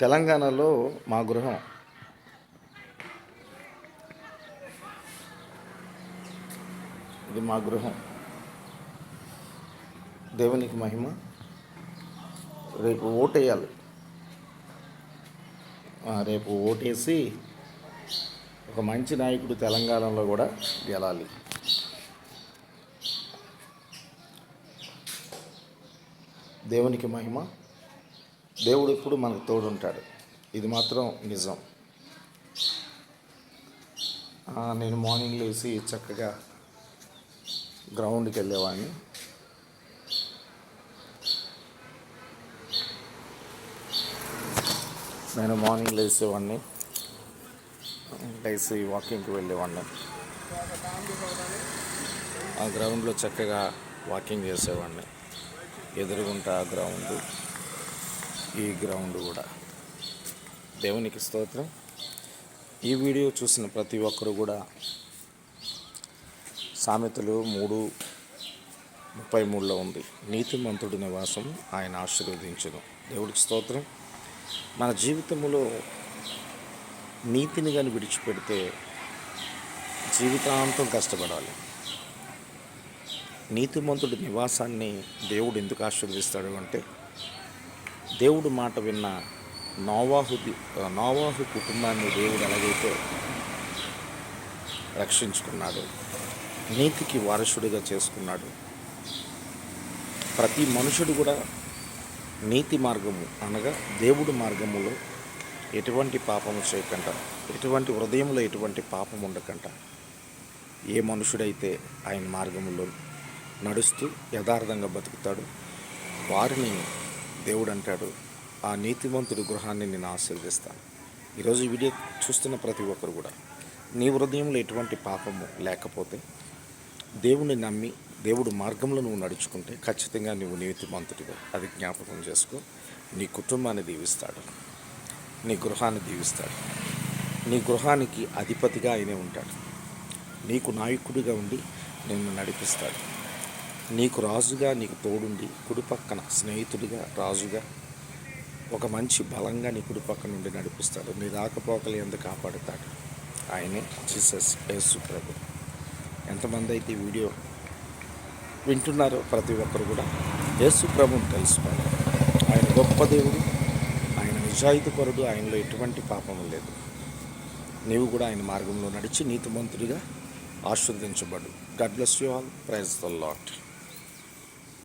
తెలంగాణలో మా గృహం. ఇది మా గృహం. దేవునికి మహిమ. రేపు ఓటేయాలి. రేపు ఓటేసి ఒక మంచి నాయకుడు తెలంగాణలో కూడా గెలాలి. దేవునికి మహిమ. దేవుడు ఎప్పుడు మనకు తోడుంటాడు. ఇది మాత్రం నిజం. నేను మార్నింగ్ లేచి చక్కగా గ్రౌండ్కి వెళ్ళేవాడిని. నేను మార్నింగ్ లేచేవాడిని లేచి వాకింగ్కి వెళ్ళేవాడిని. ఆ గ్రౌండ్లో చక్కగా వాకింగ్ చేసేవాడిని. ఎదురుగుంటా ఆ గ్రౌండ్. ఈ గ్రౌండ్ కూడా. దేవునికి స్తోత్రం. ఈ వీడియో చూసిన ప్రతి ఒక్కరు కూడా సామెతలు మూడు ముప్పై మూడులో ఉంది. నీతిమంతుడి నివాసం ఆయన ఆశీర్వదించను. దేవుడికి స్తోత్రం. మన జీవితంలో నీతిని కానీ విడిచిపెడితే జీవితాంతం కష్టపడాలి. నీతిమంతుడి నివాసాన్ని దేవుడు ఎందుకు ఆశీర్వదిస్తాడు అంటే దేవుడు మాట విన్న నోవాహు నోవాహు కుటుంబాన్ని దేవుడు ఎలాగైతే రక్షించుకున్నాడు నీతికి వారసుడిగా చేసుకున్నాడు ప్రతి మనుషుడు కూడా నీతి మార్గము అనగా దేవుడు మార్గములో ఎటువంటి పాపము చేయకుండా ఎటువంటి హృదయంలో ఎటువంటి పాపం ఉండకంట. ఏ మనుషుడైతే ఆయన మార్గంలో నడుస్తూ యథార్థంగా బతుకుతాడు వారిని దేవుడు అంటాడు ఆ నీతివంతుడి గృహాన్ని నేను ఆశీర్వదిస్తాను. ఈరోజు వీడియో చూస్తున్న ప్రతి ఒక్కరు కూడా నీ హృదయంలో ఎటువంటి పాపము లేకపోతే దేవుని నమ్మి దేవుడు మార్గంలో నువ్వు నడుచుకుంటే ఖచ్చితంగా నువ్వు నీతిమంతుడిగా అది జ్ఞాపకం చేసుకో. నీ కుటుంబాన్ని దీవిస్తాడు. నీ గృహాన్ని దీవిస్తాడు. నీ గృహానికి అధిపతిగా ఆయనే ఉంటాడు. నీకు నాయకుడిగా ఉండి నిన్ను నడిపిస్తాడు. నీకు రాజుగా నీకు తోడుండి. కుడిపక్కన స్నేహితుడిగా రాజుగా. ఒక మంచి బలంగా నీ కుడి పక్కన నుండి నడిపిస్తాడు. నీ రాకపోకలు ఎంత కాపాడుతాడు? ఆయనే జీసస్ యేసు ప్రభు. ఎంతమంది అయితే ఈ వీడియో వింటున్నారో ప్రతి ఒక్కరు కూడా యేసు ప్రభుని తెలుసుకోవాలి. ఆయన గొప్ప దేవుడు ఆయన నిజాయితీపరుడు ఆయనలో ఎటువంటి పాపం లేదు. నీవు కూడా ఆయన మార్గంలో నడిచి నీతిమంతుడిగా ఆశీర్వదించబడు. God bless you all. Praise the lord